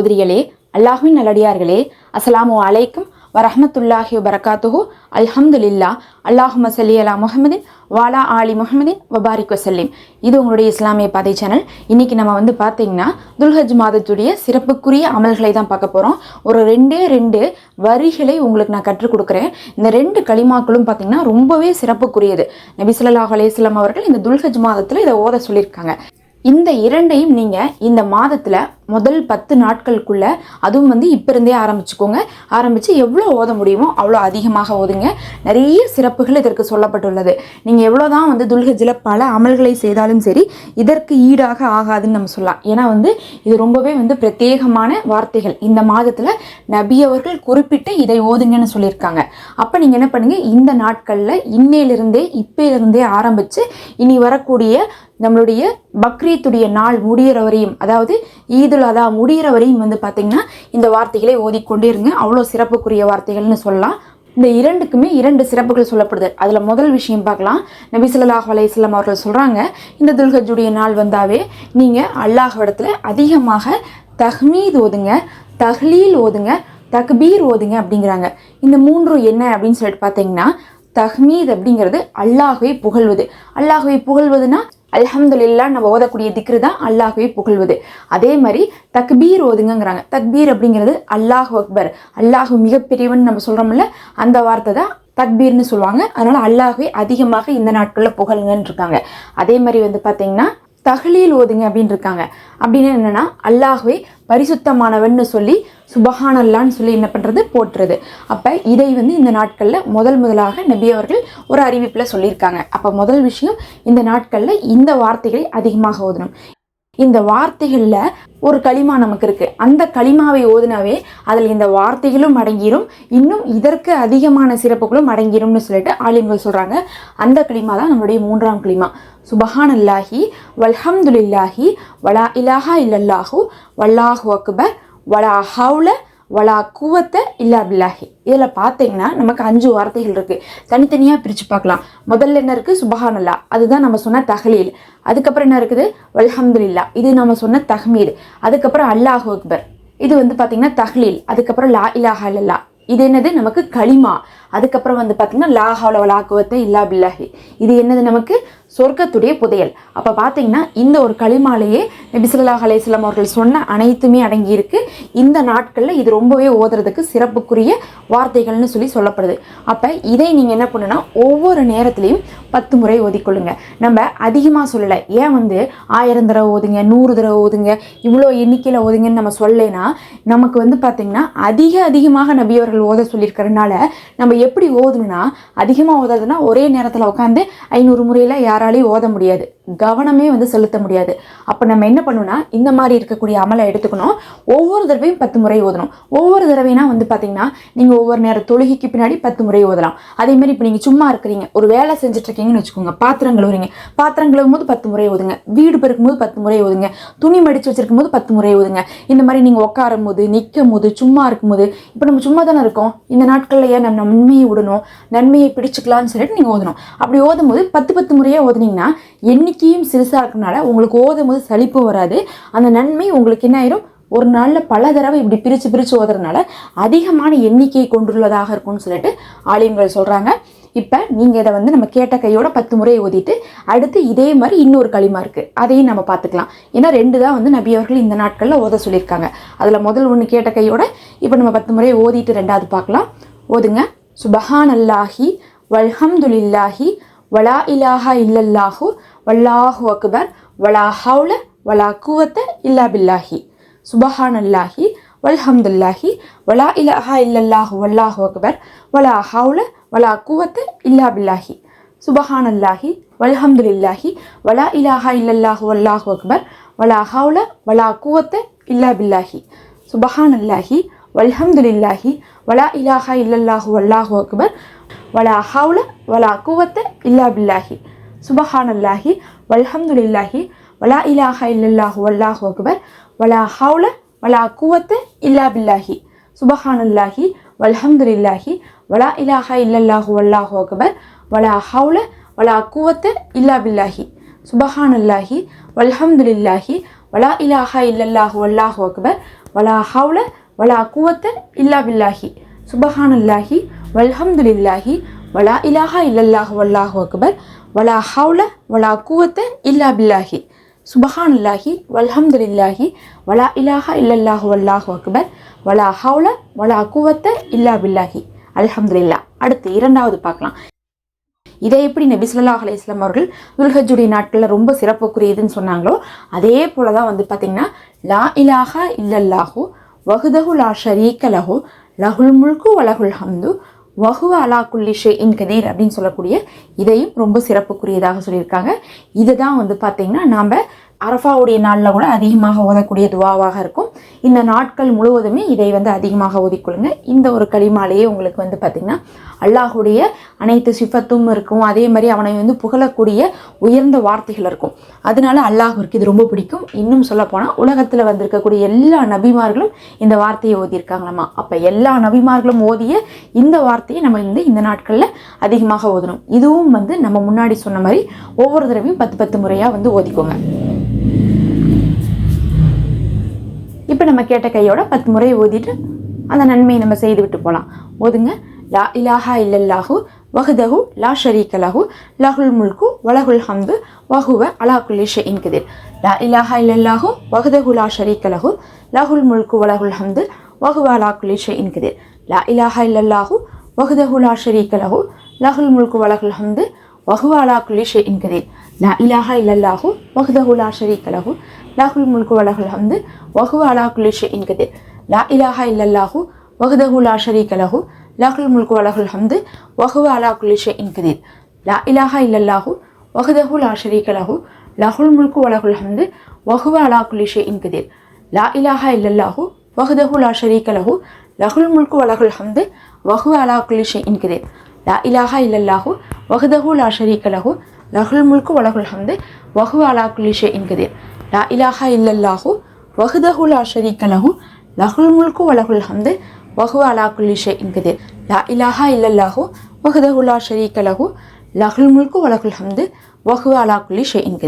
சகோதரிகளே அல்லாஹ்வின் நல்லடியார்களே அஸ்ஸலாமு அலைக்கும் வரஹ்மத்துல்லாஹி வபரகாத்துஹு. அல்ஹம்துலில்லா அல்லாஹு மசலி அலா முஹமதின் வாலா ஆலி முஹமதின் வபாரிக் வசல்லிம். இது உங்களுடைய இஸ்லாமிய பாதை சேனல். இன்றைக்கி நம்ம வந்து பார்த்தீங்கன்னா துல்ஹஜ் மாதத்துடைய சிறப்புக்குரிய அமல்களை தான் பார்க்க போகிறோம் ஒரு ரெண்டே ரெண்டு வரிகளை உங்களுக்கு நான் கற்றுக் கொடுக்குறேன். இந்த ரெண்டு களிமாக்களும் பார்த்தீங்கன்னா ரொம்பவே சிறப்புக்குரியது. நபி அலையம் அவர்கள் இந்த துல்ஹஜ் மாதத்தில் இதை ஓத சொல்லியிருக்காங்க. இந்த இரண்டையும் நீங்கள் இந்த மாதத்தில் முதல் பத்து நாட்களுக்குள்ள அதுவும் வந்து இப்போ இருந்தே ஆரம்பிச்சுக்கோங்க. ஆரம்பித்து எவ்வளோ ஓத முடியுமோ அவ்வளோ அதிகமாக ஓதுங்க. நிறைய சிறப்புகள் இதற்கு சொல்லப்பட்டுள்ளது. நீங்கள் எவ்வளோ தான் வந்து துல்கஜில் பல அமல்களை செய்தாலும் சரி இதற்கு ஈடாக ஆகாதுன்னு நம்ம சொல்லலாம். ஏன்னா வந்து இது ரொம்பவே வந்து பிரத்யேகமான வார்த்தைகள். இந்த மாதத்தில் நபி அவர்கள் குறிப்பிட்டு இதை ஓதுங்கன்னு சொல்லியிருக்காங்க. அப்போ நீங்கள் என்ன பண்ணுங்க? இந்த நாட்களில் இன்னையிலிருந்தே இப்போலிருந்தே ஆரம்பித்து இனி வரக்கூடிய நம்மளுடைய பக்ரீத்துடைய நாள் முடியிற வரையும் அதாவது ஈதுல் அதா முடிகிற வரையும் வந்து பார்த்திங்கன்னா இந்த வார்த்தைகளை ஓதிக்கொண்டே இருங்க. அவ்வளோ சிறப்புக்குரிய வார்த்தைகள்னு சொல்லலாம். இந்த இரண்டுக்குமே இரண்டு சிறப்புகள் சொல்லப்படுது. அதில் முதல் விஷயம் பார்க்கலாம். நபி ஸல்லல்லாஹு அலைஹி அவர்கள் சொல்கிறாங்க இந்த துல்கஜுடைய நாள் வந்தாவே நீங்கள் அல்லாஹ்விடத்தில் அதிகமாக தஹ்மீத் ஓதுங்க தஹ்லீல் ஓதுங்க தக்பீர் ஓதுங்க அப்படிங்கிறாங்க. இந்த மூன்றும் என்ன அப்படின்னு சொல்லிட்டு பார்த்தீங்கன்னா தஹ்மீத் அப்படிங்கிறது அல்லாஹுவை புகழ்வது. அல்லாஹுவை புகழ்வதுனா அல்ஹம்துலில்லா நம்ம ஓதக்கூடிய திக்ரு தான் அல்லாஹுவை புகழ்வது. அதே மாதிரி தக்பீர் ஓதுங்கிறாங்க தக்பீர் அப்படிங்கிறது அல்லாஹ் அக்பர். அல்லாஹு மிகப்பெரியவன் நம்ம சொல்கிறோம்ல அந்த வார்த்தை தான் தக்பீர்னு சொல்லுவாங்க. அதனால் அல்லாஹுவை அதிகமாக இந்த நாட்களில் புகழுங்கன்னு இருக்காங்க அதே மாதிரி வந்து பார்த்தீங்கன்னா தகலீல் ஓதுங்க அப்படின்னு இருக்காங்க அப்படின்னு என்னென்னா அல்லாஹ்வே பரிசுத்தமானவன்னு சொல்லி சுபஹானல்லான்னு சொல்லி என்ன பண்ணுறது போட்டுறது அப்போ இதை வந்து இந்த நாட்களில் முதல் முதலாக நபி அவர்கள் ஒரு அறிவிப்பில் சொல்லியிருக்காங்க. அப்போ முதல் விஷயம் இந்த நாட்களில் இந்த வார்த்தைகளை அதிகமாக ஓதணும். இந்த வார்த்தைகளில் ஒரு களிமா நமக்கு இருக்குது அந்த களிமாவை ஓதுனாவே அதில் இந்த வார்த்தைகளும் அடங்கிரும். இன்னும் இதற்கு அதிகமான சிறப்புகளும் அடங்கிரும்னு சொல்லிட்டு ஆலிம்கள் சொல்கிறாங்க அந்த களிமா தான் நம்மளுடைய மூன்றாம் களிமா. சுபஹான் அல்லாஹி வல்ஹம்துலில்லாஹி வலா இலாஹா இல்லல்லாஹு வல்லாஹு அக்பர் வலா ஹவுல வலா குவத்தை இல்லா பில்லாஹி. இதில் பார்த்தீங்கன்னா நமக்கு அஞ்சு வார்த்தைகள் இருக்குது தனித்தனியாக பிரித்து பார்க்கலாம். முதல்ல என்ன இருக்குது சுபஹானல்லா. அதுதான் நம்ம சொன்ன தஹலீல். அதுக்கப்புறம் என்ன இருக்குது? வல்ஹம்துலில்லா. இது நம்ம சொன்ன தஹ்மீர். அதுக்கப்புறம் அல்லாஹு அக்பர். இது வந்து பார்த்திங்கன்னா தஹ்லீல். அதுக்கப்புறம் லா இலாஹா இல்லல்லா. இது என்னது? நமக்கு களிமா. அதுக்கப்புறம் வந்து பார்த்திங்கன்னா லாஹால லாக்குவத்தை இல்லா பில்லாஹி. இது என்னது நமக்கு? சொர்க்கத்துடைய புதையல். அப்போ பார்த்தீங்கன்னா இந்த ஒரு களிமாலையே நபிசுல்லாஹ் அலையம் அவர்கள் சொன்ன அனைத்துமே அடங்கியிருக்கு. இந்த நாட்களில் இது ரொம்பவே ஓதுறதுக்கு சிறப்புக்குரிய வார்த்தைகள்னு சொல்லி சொல்லப்படுது. அப்போ இதை நீங்கள் என்ன பண்ணுன்னா ஒவ்வொரு நேரத்துலையும் பத்து முறை ஓதிக்கொள்ளுங்க. நம்ம அதிகமாக சொல்லலை. ஏன் வந்து ஆயிரம் தடவை ஓதுங்க நூறு தடவை ஓதுங்க இவ்வளோ எண்ணிக்கையில் ஓதுங்கன்னு நம்ம சொல்லலைன்னா நமக்கு வந்து பார்த்திங்கன்னா அதிக அதிகமாக நபியவர்கள் ஓத சொல்லியிருக்கிறதுனால நம்ம எப்படி ஓதணும்னா அதிகமாக ஓதாதுன்னா ஒரே நேரத்தில் உட்காந்து ஐநூறு முறையில் யாராலையும் ஓத முடியாது. கவனமே வந்து செலுத்த முடியாது. அப்போ நம்ம என்ன பண்ணணும்னா இந்த மாதிரி இருக்கக்கூடிய அமலை எடுத்துக்கணும். ஒவ்வொரு தடவையும் பத்து முறை ஓதணும். ஒவ்வொரு தடவைனா வந்து பார்த்தீங்கன்னா நீங்கள் ஒவ்வொரு நேரம் தொழுகைக்கு பின்னாடி பத்து முறை ஓதலாம். அதே மாதிரி இப்போ நீங்கள் சும்மா இருக்கிறீங்க. ஒரு வேலை செஞ்சுட்ருக்கீங்கன்னு வச்சுக்கோங்க. பாத்திரம் கழுவுறீங்க பாத்திரம் கழுவும் போது பத்து முறை ஓதுங்க. வீடு பெருக்கும் போது பத்து முறை ஓதுங்க. துணி மடித்து வச்சிருக்கும் போது பத்து முறை ஓதுங்க. இந்த மாதிரி நீங்கள் உட்காரும் போது நிற்கும் போது சும்மா இருக்கும்போது இப்போ நம்ம சும்மா தானே இருக்கோம். இந்த நாட்களில் ஏன் நம்ம நன்மையை விடணும்? நன்மையை பிடிச்சிக்கலாம்னு சொல்லிட்டு நீங்கள் ஓதணும். அப்படி ஓதும் போது பத்து பத்து முறையாக ஓதுனீங்கன்னா எண்ணிக்கையும் சிறுசாக இருக்கிறனால உங்களுக்கு ஓதும் போது சலிப்பும் வராது. அந்த நன்மை உங்களுக்கு என்ன ஆயிரும்? ஒரு நாளில் பல தடவை இப்படி பிரித்து பிரித்து ஓதுறதுனால அதிகமான எண்ணிக்கையை கொண்டுள்ளதாக இருக்கும்னு சொல்லிட்டு ஆலயங்கள் சொல்கிறாங்க இப்போ நீங்கள் இதை வந்து நம்ம கேட்ட கையோட பத்து முறை ஓதிட்டு அடுத்து இதே மாதிரி இன்னொரு களிமா இருக்குது அதையும் நம்ம பார்த்துக்கலாம். ஏன்னா ரெண்டு தான் வந்து நபி அவர்கள் இந்த நாட்களில் ஓத சொல்லியிருக்காங்க. அதில் முதல் ஒன்று கேட்ட கையோட இப்போ நம்ம பத்து முறை ஓதிட்டு ரெண்டாவது பார்க்கலாம். ஓதுங்க. சுபஹான் அல்லாஹி வல்ஹம்துலில்லாஹி வலா இலாஹா இல்லல்லாஹு வல்லாஹு அக்பர் வலா ஹவுல வலா குவத்த இல்லா பில்லாஹி. சுபஹான் அல்லாஹி வல்ஹம்துல்லாஹி வலா இலஹா இல்லல்லாஹு வல்லாஹு அக்பர் வலா ஹவுல வலா குவத்த இல்லா பில்லாஹி. சுபஹான் அல்லாஹி வல்ஹம்துலில்லாஹி வலா இலாஹா இல்லல்லாஹு வல்லாஹு அக்பர் வலா ஹவுல வலா குவத்த இல்லா பில்லாஹி. சுபஹான் அல்லாஹி வல்ஹம்துலில்லாஹி வலா இலாஹா இல்லல்லாஹு வல்லாஹு அக்பர் வலா ஹவுல வலா குவத்த இல்லா பில்லாஹி. சுபஹான் அல்லாஹி வல்ஹம்துலில்லாஹி வலா இலாஹா இல்லல்லாஹு வல்லாஹு அக்பர் வலா ஹவுல வலா குவத்த இல்லா பில்லாஹி சுபஹான் அல்லாஹி வல்ஹம்துலில்லாஹி வலா இலாஹா இல்லல்லாஹு வல்லாஹு அக்பர் வலா ஹவுல வலா குவத்த இல்லா பில்லாஹி சுபஹான் அல்லாஹி வல்ஹம்துலில்லாஹி வலா இலாஹா இல்லல்லாஹு வல்லாஹு அக்பர் வலா ஹவுல வலா குவத்த இல்லா பில்லாஹி சுபஹானல்லாஹி வல்ஹம்துலில்லாஹி வலா இலாஹா இல்லல்லாஹு வல்லாஹு அக்பர் வலா ஹவுல வலா குவத்த இல்லா பில்லாஹி சுபஹானல்லாஹி வல்ஹம்துலில்லாஹி வலா இலாஹா இல்லல்லாஹு வல்லாஹு அக்பர் வலா ஹவுல வலா குவத்த இல்லா பில்லாஹி அல்ஹம்துலில்லா அடுத்து இரண்டாவது பார்க்கலாம். இதை எப்படி நபி சொல்லாஹ் அலைஹி அவர்கள் துல்ஹஜுடைய நாட்களில் ரொம்ப சிறப்புக்குரியதுன்னு சொன்னாங்களோ அதே போல தான் வந்து பார்த்திங்கன்னா லா இலாஹா இல்லல்லாஹு வஹுதஹு லா ஷரீக்க லஹு லஹுல் முல்கு வலகுல் ஹம்து வஹுவ அலா குல்லி ஷே இன் கதீர் அப்படின்னு சொல்லக்கூடிய இதையும் ரொம்ப சிறப்புக்குரியதாக சொல்லியிருக்காங்க. இதை தான் வந்து பார்த்திங்கன்னா நாம் அரஃபாவுடைய நாளில் கூட அதிகமாக ஓதக்கூடிய துவாவாக இருக்கும். இந்த நாட்கள் முழுவதுமே இதை வந்து அதிகமாக ஓதிக்கொள்ளுங்க. இந்த ஒரு களிமாலேயே உங்களுக்கு வந்து பார்த்திங்கன்னா அல்லாஹுடைய அனைத்து சிஃபத்தும் இருக்கும். அதே மாதிரி அவனை வந்து புகழக்கூடிய உயர்ந்த வார்த்தைகள் இருக்கும். அதனால அல்லாஹுக்கு இது ரொம்ப பிடிக்கும். இன்னும் சொல்லப்போனால் உலகத்தில் வந்திருக்கக்கூடிய எல்லா நபிமார்களும் இந்த வார்த்தையை ஓதியிருக்காங்களாமா? அப்போ எல்லா நபிமார்களும் ஓதிய இந்த வார்த்தையை நம்ம வந்து இந்த நாட்களில் அதிகமாக ஓதணும். இதுவும் வந்து நம்ம முன்னாடி சொன்ன மாதிரி ஒவ்வொரு தடவையும் பத்து பத்து முறையாக வந்து ஓதிக்கோங்க. இப்போ நம்ம கேட்ட கையோட பத்து முறை ஓதிட்டு அந்த நன்மையை நம்ம செய்து விட்டு போகலாம் ஓதுங்க. லா இலாஹா இல்லல்லாஹு வஹதஹு லா ஷரீக லஹு. லஹுல் முல்கு வலகுல் ஹம்து வஹுவ அலா குல்லி ஷைஇன் லா இலாஹா இல்லல்லாஹு வஹதஹு லா ஷரீக லஹு. லஹுல் முல்கு வலகுல் ஹம்து வஹுவ அலா குல்லி ஷைஇன் லா இலாஹா இல்லல்லாஹு வஹதஹு லா ஷரீக லஹு. லஹுல் முல்கு வலகுல் ஹம்து வஹுவ அலா குல்லி ஷைஇன் கதீர் லா இலாஹா இல்லல்லாஹு வஹ்தஹு லா ஷரீக லஹு லஹுல் முல்கு வலகுல் ஹம்து வஹுவ அலா குல்லி ஷைஇன் கதீர் லா இலாஹா இல்லல்லாஹு வஹ்தஹு லா ஷரீக லஹு லஹுல் முல்கு வலகுல் ஹம்து வஹுவ அலா குல்லி ஷைஇன் லா இலாஹா இல்லல்லாஹு வஹ்தஹு லா ஷரீக லஹு லஹுல் முல்கு வலகுல் ஹம்து வஹுவ அலா குல்லி ஷைஇன் கதீர் லா இலாஹா இல்லல்லாஹு வஹ்தஹு லா ஷரீக லஹு லஹுல் முல்கு வலகுல் ஹம்து வஹுவ அலா குல்லி ஷைஇன் கதீர் லா இலாஹா இல்லல்லாஹு வஹ்தஹு லா ஷரீக லஹு லஹுல் முல்கு வலகுல் ஹம்து வஹு அலா குலிஷே ஷைஇன் லா இலாஹா இல்லல்லாஹு வஹ்தஹு லா ஷரீக லஹு லஹுல் முல்கு வலகுல் ஹம்து வஹு அலா குலிஷே ஷைஇன் லா இலாஹா இல்லல்லாஹு வஹ்தஹு லா ஷரீக லஹு லஹுல் முல்கு வலகுல் ஹம்து வஹு அலா குலிஷே ஷைஇன்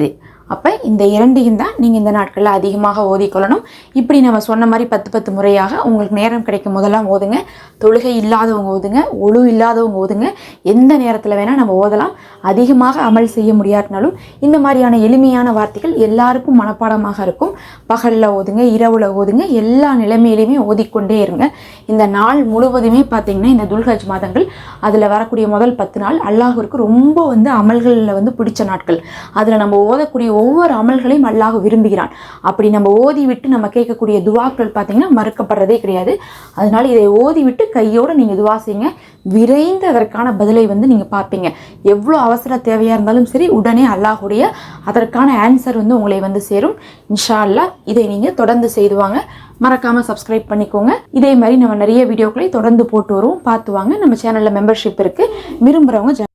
அப்போ இந்த இரண்டையும் தான் நீங்கள் இந்த நாட்களில் அதிகமாக ஓதிக்கொள்ளணும். இப்படி நம்ம சொன்ன மாதிரி பத்து பத்து முறையாக உங்களுக்கு நேரம் கிடைக்கும் போதெல்லாம் ஓதுங்க. தொழுகை இல்லாதவங்க ஓதுங்க. ஒழு இல்லாதவங்க ஓதுங்க. எந்த நேரத்தில் வேணால் நம்ம ஓதலாம். அதிகமாக அமல் செய்ய முடியாட்டினாலும் இந்த மாதிரியான எளிமையான வார்த்தைகள் எல்லாருக்கும் மனப்பாடமாக இருக்கும். பகலில் ஓதுங்க இரவில் ஓதுங்க. எல்லா நிலைமையிலையுமே ஓதிக்கொண்டே இருங்க. இந்த நாள் முழுவதுமே பார்த்தீங்கன்னா இந்த துல்ஹஜ் மாதங்கள் அதில் வரக்கூடிய முதல் பத்து நாள் அல்லாஹூருக்கு ரொம்ப வந்து அமல்களில் வந்து பிடிச்ச நாட்கள். அதில் நம்ம ஓதக்கூடிய ஒவ்வொரு அமல்களையும் அல்லாஹ் விரும்புகிறான். அப்படி நம்ம ஓதி விட்டு நம்ம கேட்கக்கூடிய துவாக்கள் பார்த்தீங்கன்னா மறுக்கப்படுறதே கிடையாது. அதனால் இதை ஓதி விட்டு கையோடு நீங்கள் துவா செய்யுங்க. விரைந்து அதற்கான பதிலை வந்து நீங்கள் பார்ப்பீங்க. எவ்வளோ அவசர தேவையாக இருந்தாலும் சரி உடனே அல்லாஹுடைய அதற்கான ஆன்சர் வந்து உங்களை வந்து சேரும். இன்ஷா அல்லாஹ் இதை நீங்கள் தொடர்ந்து செய்துவாங்க மறக்காமல் சப்ஸ்கிரைப் பண்ணிக்கோங்க. இதே மாதிரி நம்ம நிறைய வீடியோக்களை தொடர்ந்து போட்டு வருவோம். பார்த்து வாங்க. நம்ம சேனலில் மெம்பர்ஷிப் இருக்குது விரும்புகிறவங்க